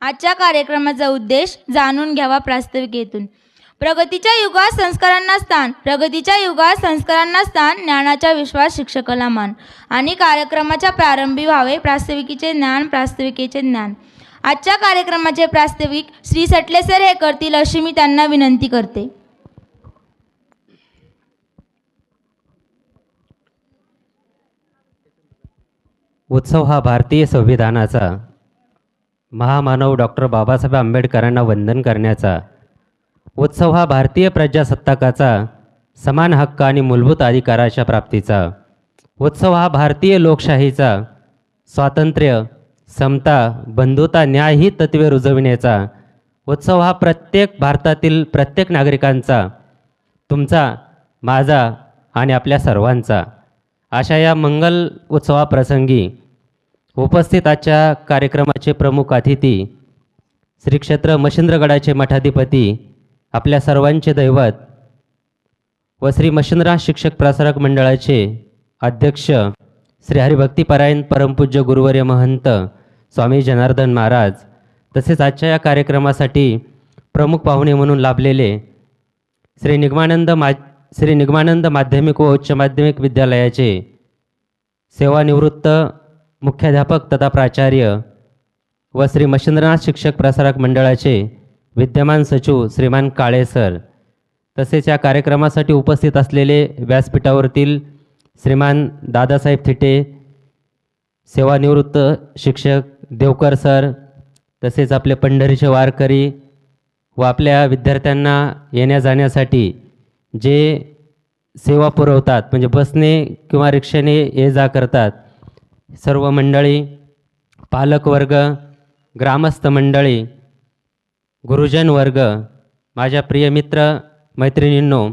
आजच्या कार्यक्रमाचा उद्देश जाणून घ्यावा प्रास्ताविकेतून. प्रगतीच्या युगात संस्कारांना स्थान प्रगतीच्या युगात संस्कारांना स्थान ज्ञानाचा विश्वास शिक्षकाला मान. आणि कार्यक्रमाच्या प्रारंभी व्हावे प्रास्ताविकेचे ज्ञान प्रास्ताविकेचे ज्ञान. आजच्या कार्यक्रमाचे प्रास्ताविक श्री सटले सर हे करतील अशी मी त्यांना विनंती करते. उत्सव हा भारतीय संविधानाचा महामानव डॉक्टर बाबासाहेब आंबेडकरांना वंदन करण्याचा. उत्सव हा भारतीय प्रजासत्ताकाचा समान हक्क आणि मूलभूत अधिकाराच्या प्राप्तीचा. उत्सव हा भारतीय लोकशाहीचा स्वातंत्र्य समता बंधुता न्याय ही तत्त्वे रुजविण्याचा. उत्सव हा प्रत्येक भारतातील प्रत्येक नागरिकांचा तुमचा माझा आणि आपल्या सर्वांचा. अशा या मंगल उत्सवाप्रसंगी उपस्थित आजच्या कार्यक्रमाचे प्रमुख अतिथी श्री क्षेत्र मशिंद्रगडाचे मठाधिपती आपल्या सर्वांचे दैवत व श्री मशिंद्रा शिक्षक प्रसारक मंडळाचे अध्यक्ष श्री हरिभक्तीपरायण परमपूज्य गुरुवर्य महंत स्वामी जनार्दन महाराज तसेच आजच्या या कार्यक्रमासाठी प्रमुख पाहुणे म्हणून लाभलेले श्री निगमानंद मा श्री निगमानंद माध्यमिक व उच्च माध्यमिक विद्यालयाचे सेवानिवृत्त मुख्याध्यापक तथा प्राचार्य व श्री मच्छिंद्रनाथ शिक्षक प्रसारक मंडळाचे विद्यमान सचिव श्रीमान काळे सर. तसेच या कार्यक्रमासाठी उपस्थित असलेले व्यासपीठावरील श्रीमान दादासाहेब थिटे सेवानिवृत्त शिक्षक देवकर सर तसेच आपले पंढरीचे वारकरी व आपल्या विद्यार्थ्यांना येण्या जाण्यासाठी जे सेवा पुरवतात म्हणजे बसने किंवा रिक्षाने ये जा करतात सर्व मंडळी पालकवर्ग ग्रामस्थ मंडळी गुरुजन वर्ग माझ्या प्रिय मित्र मैत्रिणींनो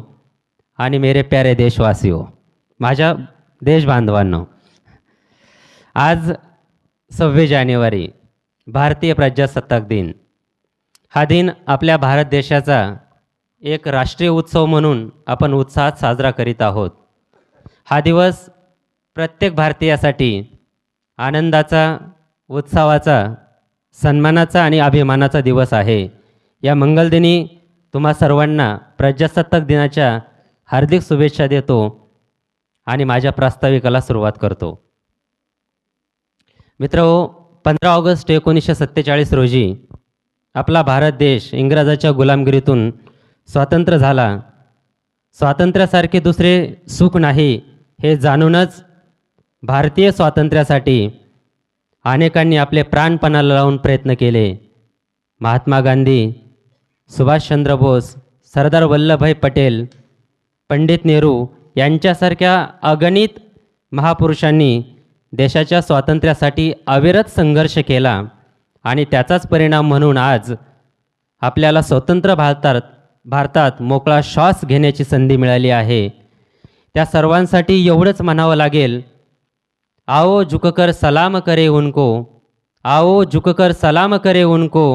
आणि मेरे प्यारे देशवासियो माझ्या देशबांधवांनो आज सव्वीस जानेवारी भारतीय प्रजासत्ताक दिन. हा दिन आपल्या भारत देशाचा एक राष्ट्रीय उत्सव म्हणून आपण उत्साहात साजरा करीत आहोत. हा दिवस प्रत्येक भारतीयासाठी आनंदाचा उत्सवाचा सन्मानाचा आणि अभिमानाचा दिवस आहे. या मंगलदिनी तुम्हा सर्वांना प्रजासत्ताक दिनाच्या हार्दिक शुभेच्छा देतो आणि माझ्या प्रास्ताविकाला सुरुवात करतो. मित्र पंधरा ऑगस्ट एकोणीसशे सत्तेचाळीस रोजी आपला भारत देश इंग्रजाच्या गुलामगिरीतून स्वातंत्र्य झाला. स्वातंत्र्यासारखे दुसरे सुख नाही हे जाणूनच भारतीय स्वातंत्र्यासाठी अनेकांनी आपले प्राणपणाला लावून प्रयत्न केले. महात्मा गांधी सुभाषचंद्र बोस सरदार वल्लभभाई पटेल पंडित नेहरू यांच्यासारख्या अगणित महापुरुषांनी देशाच्या स्वातंत्र्यासाठी अविरत संघर्ष केला आणि त्याचाच परिणाम म्हणून आज आपल्याला स्वतंत्र भारतात भारतात मोकळा श्वास घेण्याची संधी मिळाली आहे. त्या सर्वांसाठी एवढंच म्हणावं लागेल आओ झुककर सलाम करे उनको आओ झुककर सलाम करे उनको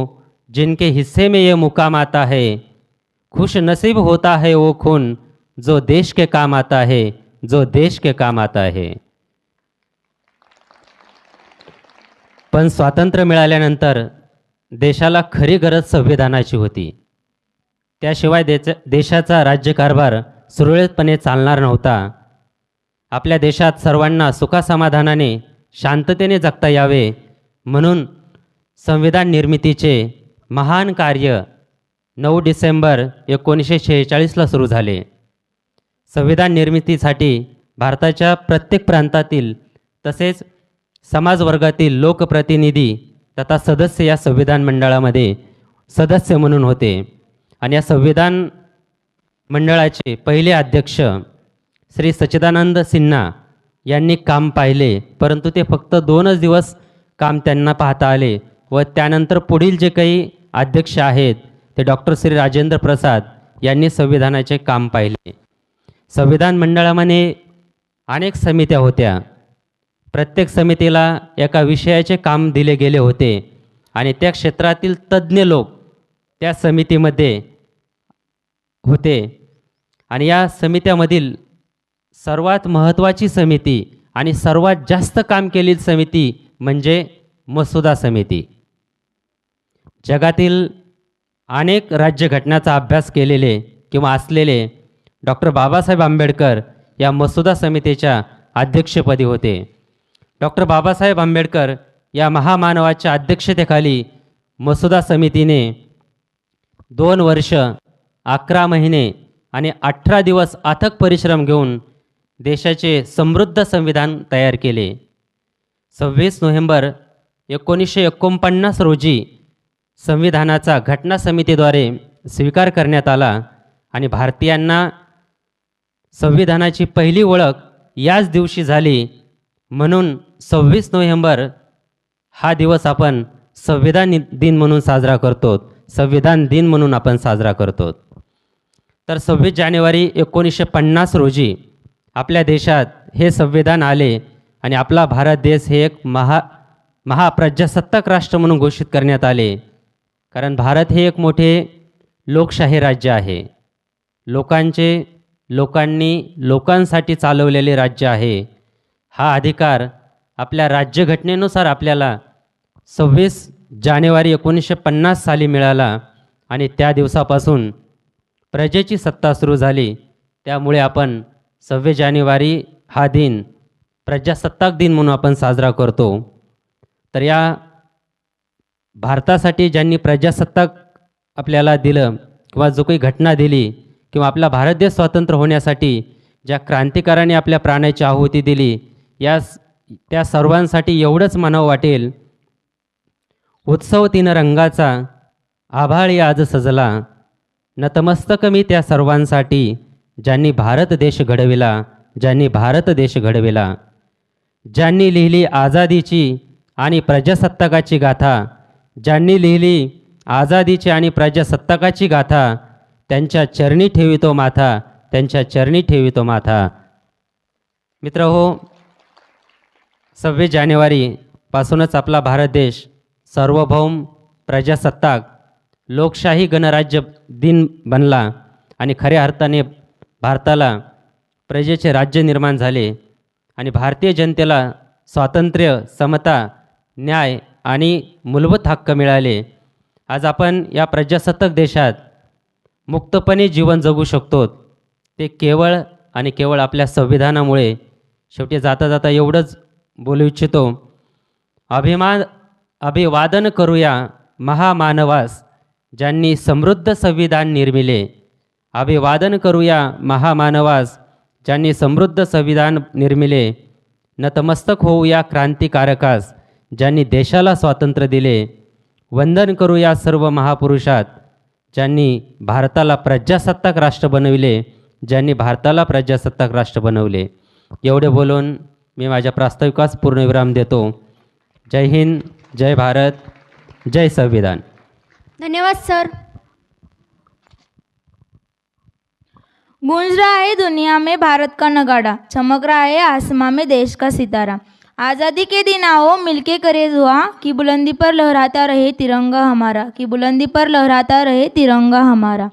जिनके हिस्से में ये मुकाम आता है। खुश नसीब होता है वो खून जो देश के काम आता है जो देश के काम आता है। पण स्वातंत्र्य मिळाल्यानंतर देशाला खरी गरज संविधानाची होती. त्याशिवाय देच देशाचा राज्यकारभार सुरळीतपणे चालणार नव्हता. आपल्या देशात सर्वांना सुखासमाधानाने शांततेने जगता यावे म्हणून संविधान निर्मितीचे महान कार्य नऊ डिसेंबर एकोणीसशे शेहेचाळीसला सुरू झाले. संविधान निर्मितीसाठी भारताच्या प्रत्येक प्रांतातील तसेच समाजवर्गातील लोकप्रतिनिधी तथा सदस्य या संविधान मंडळामध्ये सदस्य म्हणून होते. आणि या संविधान मंडळाचे पहिले अध्यक्ष श्री सच्चिदानंद सिन्हा यांनी काम पाहिले परंतु ते फक्त दोनच दिवस काम त्यांना पाहता आले व त्यानंतर पुढील जे काही अध्यक्ष आहेत ते डॉक्टर श्री राजेंद्र प्रसाद यांनी संविधानाचे काम पाहिले. संविधान मंडळामध्ये अनेक समित्या होत्या. प्रत्येक समितीला एका विषयाचे काम दिले गेले होते आणि त्या क्षेत्रातील तज्ज्ञ लोक त्या समितीमध्ये होते. आणि या समित्यामधील सर्वात महत्त्वाची समिती आणि सर्वात जास्त काम केलेली समिती म्हणजे मसुदा समिती. जगातील अनेक राज्यघटनाचा अभ्यास केलेले किंवा असलेले डॉक्टर बाबासाहेब आंबेडकर या मसुदा समितीच्या अध्यक्षपदी होते. डॉक्टर बाबासाहेब आंबेडकर या महामानवाच्या अध्यक्षतेखाली मसुदा समितीने दोन वर्ष अकरा महिने आणि अठरा दिवस अथक परिश्रम घेऊन देशाचे समृद्ध संविधान तयार केले. सव्वीस नोव्हेंबर एकोणीसशे एकोणपन्नास रोजी संविधानाचा घटना समितीद्वारे स्वीकार करण्यात आला आणि भारतीयांना संविधानाची पहिली ओळख याच दिवशी झाली. म्हणून सव्वीस नोव्हेंबर हा दिवस आपण संविधान दिन म्हणून साजरा करतो. संविधान दिन म्हणून आपण साजरा करतो. तर सव्वीस जानेवारी एकोणीसशे पन्नास रोजी आपल्या देशात हे संविधान आले आणि आपला भारत देश हे एक महा महाप्रजासत्ताक राष्ट्र म्हणून घोषित करण्यात आले. कारण भारत हे एक मोठे लोकशाही राज्य आहे. लोकांचे लोकांनी लोकांसाठी चालवलेले राज्य आहे. हा अधिकार आपल्या राज्यघटनेनुसार आपल्याला सव्वीस जानेवारी एकोणीसशे पन्नास साली मिळाला आणि त्या दिवसापासून प्रजेची सत्ता सुरू झाली. त्यामुळे आपण सव्वीस जानेवारी हा दिन प्रजासत्ताक दिन म्हणून आपण साजरा करतो. तर या भारतासाठी ज्यांनी प्रजासत्ताक आपल्याला दिलं किंवा जो काही घटना दिली किंवा आपला भारत देश स्वतंत्र होण्यासाठी ज्या क्रांतिकारांनी आपल्या प्राण्याची आहुती दिली या त्या सर्वांसाठी एवढंच म्हणावं वाटेल उत्सव तीन रंगाचा आभाळी आज सजला. नतमस्तक मी त्या सर्वांसाठी. ज्यांनी भारत देश घडविला ज्यांनी भारत देश घडविला. ज्यांनी लिहिली आझादीची आणि प्रजासत्ताकाची गाथा ज्यांनी लिहिली आझादीची आणि प्रजासत्ताकाची गाथा त्यांच्या चरणी ठेवितो माथा त्यांच्या चरणी ठेवितो माथा. मित्र हो सव्वीस जानेवारीपासूनच आपला भारत देश सार्वभौम प्रजासत्ताक लोकशाही गणराज्य दिन बनला आणि खऱ्या अर्थाने भारताला प्रजेचे राज्य निर्माण झाले आणि भारतीय जनतेला स्वातंत्र्य समता न्याय आणि मूलभूत हक्क मिळाले. आज आपण या प्रजासत्ताक देशात मुक्तपणे जीवन जगू शकतो. ते केवळ आणि केवळ आपल्या संविधानामुळे शेवटी जाता जाता एवढंच बोलू इच्छितो. अभिमान अभिवादन करूया महामानवास ज्यांनी समृद्ध संविधान निर्मिले. अभिवादन करूया महामानवास ज्यांनी समृद्ध संविधान निर्मिले नतमस्तक होऊया क्रांतिकारकास ज्यांनी देशाला स्वातंत्र्य दिले. वंदन करूया सर्व महापुरुषात ज्यांनी भारताला प्रजासत्ताक राष्ट्र बनविले ज्यांनी भारताला प्रजासत्ताक राष्ट्र बनवले. एवढे बोलून मी माझ्या प्रास्ताविकास पूर्णविराम देतो. जय हिंद जय भारत जय संविधान. धन्यवाद सर. गूंज रहा है दुनिया में भारत का नगाड़ा, चमक रहा है आसमां में देश का सितारा। आज़ादी के दिन आओ, मिलके करे दुआ, कि बुलंदी पर लहराता रहे तिरंगा हमारा, कि बुलंदी पर लहराता रहे तिरंगा हमारा।